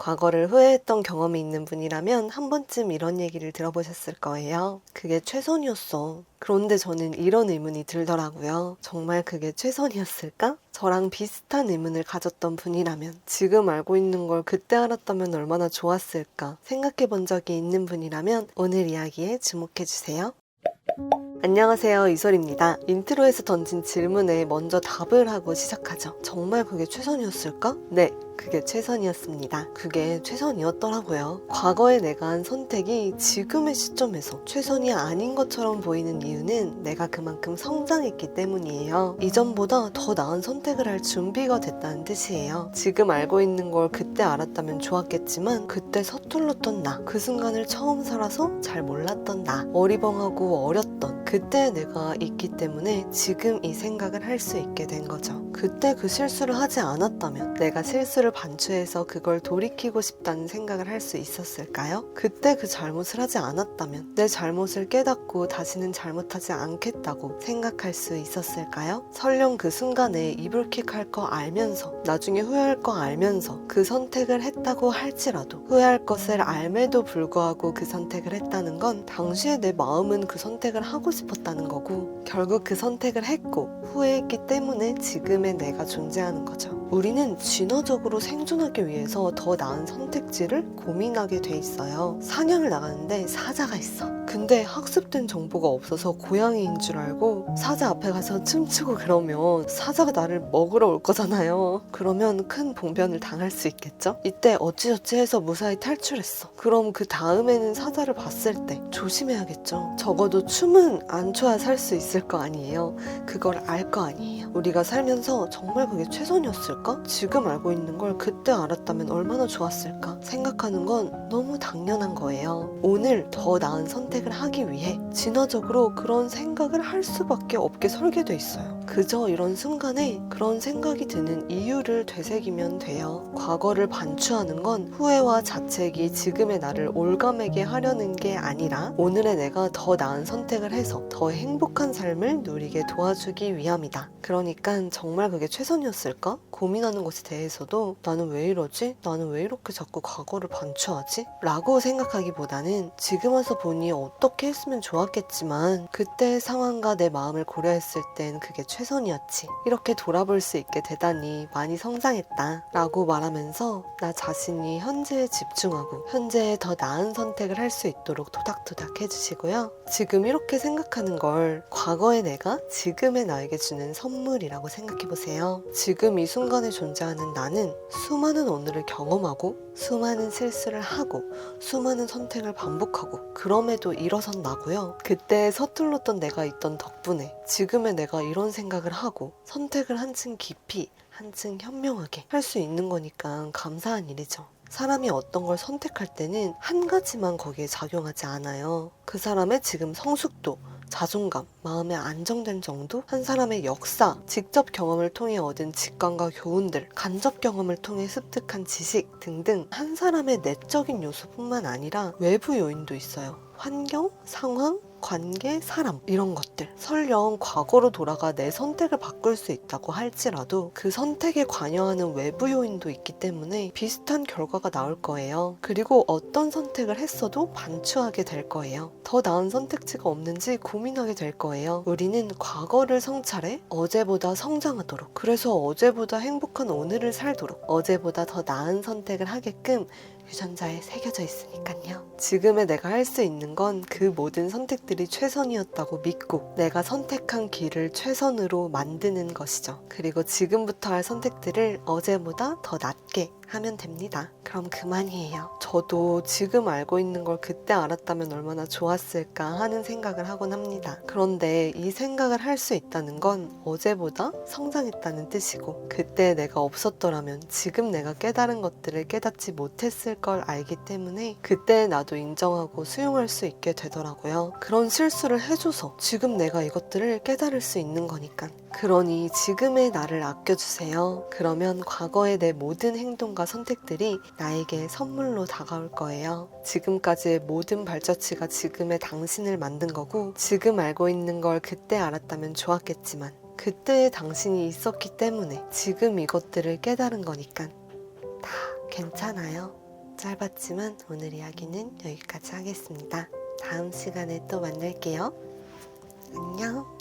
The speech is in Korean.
과거를 후회했던 경험이 있는 분이라면 한 번쯤 이런 얘기를 들어보셨을 거예요. 그게 최선이었어. 그런데 저는 이런 의문이 들더라고요. 정말 그게 최선이었을까? 저랑 비슷한 의문을 가졌던 분이라면 지금 알고 있는 걸 그때 알았다면 얼마나 좋았을까 생각해 본 적이 있는 분이라면 오늘 이야기에 주목해 주세요. 안녕하세요 이솔입니다. 인트로에서 던진 질문에 먼저 답을 하고 시작하죠. 정말 그게 최선이었을까? 네, 그게 최선이었습니다. 그게 최선이었더라고요. 과거에 내가 한 선택이 지금의 시점에서 최선이 아닌 것처럼 보이는 이유는 내가 그만큼 성장했기 때문이에요. 이전보다 더 나은 선택을 할 준비가 됐다는 뜻이에요. 지금 알고 있는 걸 그때 알았다면 좋았겠지만 그때 서툴렀던 나, 그 순간을 처음 살아서 잘 몰랐던 나, 어리벙하고 어렸던 그때 내가 있기 때문에 지금 이 생각을 할 수 있게 된 거죠. 그때 그 실수를 하지 않았다면 내가 실수를 반추해서 그걸 돌이키고 싶다는 생각을 할 수 있었을까요? 그때 그 잘못을 하지 않았다면 내 잘못을 깨닫고 다시는 잘못하지 않겠다고 생각할 수 있었을까요? 설령 그 순간에 이불킥 할 거 알면서 나중에 후회할 거 알면서 그 선택을 했다고 할지라도 후회할 것을 알매도 불구하고 그 선택을 했다는 건 당시에 내 마음은 그 선택을 하고 싶었다는 거고 결국 그 선택을 했고 후회했기 때문에 지금의 내가 존재하는 거죠. 우리는 진화적으로 생존하기 위해서 더 나은 선택지를 고민하게 돼 있어요. 사냥을 나가는데 사자가 있어. 근데 학습된 정보가 없어서 고양이인 줄 알고 사자 앞에 가서 춤추고 그러면 사자가 나를 먹으러 올 거잖아요. 그러면 큰 봉변을 당할 수 있겠죠? 이때 어찌저찌 해서 무사히 탈출했어. 그럼 그 다음에는 사자를 봤을 때 조심해야겠죠. 적어도 춤은 안 춰야 살 수 있을 거 아니에요. 그걸 알 거 아니에요. 우리가 살면서 정말 그게 최선이었을까? 지금 알고 있는 걸 그때 알았다면 얼마나 좋았을까? 생각하는 건 너무 당연한 거예요. 오늘 더 나은 선택을 하기 위해 진화적으로 그런 생각을 할 수밖에 없게 설계돼 있어요. 그저 이런 순간에 그런 생각이 드는 이유를 되새기면 돼요. 과거를 반추하는 건 후회와 자책이 지금의 나를 올가매게 하려는 게 아니라 오늘의 내가 더 나은 선택을 해서 더 행복한 삶을 누리게 도와주기 위함이다. 그러니까 정말 그게 최선이었을까? 고민하는 것에 대해서도 나는 왜 이러지? 나는 왜 이렇게 자꾸 과거를 반추하지? 라고 생각하기보다는 지금 와서 보니 어떻게 했으면 좋았겠지만 그때의 상황과 내 마음을 고려했을 땐 그게 최선이었지. 이렇게 돌아볼 수 있게 되다니 많이 성장했다. 라고 말하면서 나 자신이 현재에 집중하고 현재에 더 나은 선택을 할 수 있도록 토닥토닥 해주시고요. 지금 이렇게 생각하는 걸 과거의 내가 지금의 나에게 주는 선물이라고 생각해보세요. 지금 이 순간에 존재하는 나는 수많은 오늘을 경험하고 수많은 실수를 하고 수많은 선택을 반복하고 그럼에도 일어선 나고요. 그때 서툴렀던 내가 있던 덕분에 지금의 내가 이런 생각을 하고 선택을 한층 깊이 한층 현명하게 할 수 있는 거니까 감사한 일이죠. 사람이 어떤 걸 선택할 때는 한 가지만 거기에 작용하지 않아요. 그 사람의 지금 성숙도, 자존감, 마음의 안정된 정도, 한 사람의 역사, 직접 경험을 통해 얻은 직관과 교훈들, 간접 경험을 통해 습득한 지식 등등 한 사람의 내적인 요소뿐만 아니라 외부 요인도 있어요. 환경, 상황, 관계, 사람 이런 것들 설령 과거로 돌아가 내 선택을 바꿀 수 있다고 할지라도 그 선택에 관여하는 외부 요인도 있기 때문에 비슷한 결과가 나올 거예요. 그리고 어떤 선택을 했어도 반추하게 될 거예요. 더 나은 선택지가 없는지 고민하게 될 거예요. 우리는 과거를 성찰해 어제보다 성장하도록 그래서 어제보다 행복한 오늘을 살도록 어제보다 더 나은 선택을 하게끔 유전자에 새겨져 있으니까요. 지금의 내가 할 수 있는 건 그 모든 선택들이 최선이었다고 믿고 내가 선택한 길을 최선으로 만드는 것이죠. 그리고 지금부터 할 선택들을 어제보다 더 낫게 하면 됩니다. 그럼 그만이에요. 저도 지금 알고 있는 걸 그때 알았다면 얼마나 좋았을까 하는 생각을 하곤 합니다. 그런데 이 생각을 할 수 있다는 건 어제보다 성장했다는 뜻이고 그때 내가 없었더라면 지금 내가 깨달은 것들을 깨닫지 못했을 걸 알기 때문에 그때 나도 인정하고 수용할 수 있게 되더라고요. 그런 실수를 해줘서 지금 내가 이것들을 깨달을 수 있는 거니까. 그러니 지금의 나를 아껴주세요. 그러면 과거의 내 모든 행동 과 선택들이 나에게 선물로 다가올 거예요. 지금까지의 모든 발자취가 지금의 당신을 만든 거고, 지금 알고 있는 걸 그때 알았다면 좋았겠지만, 그때의 당신이 있었기 때문에 지금 이것들을 깨달은 거니까 다 괜찮아요. 짧았지만 오늘 이야기는 여기까지 하겠습니다. 다음 시간에 또 만날게요. 안녕.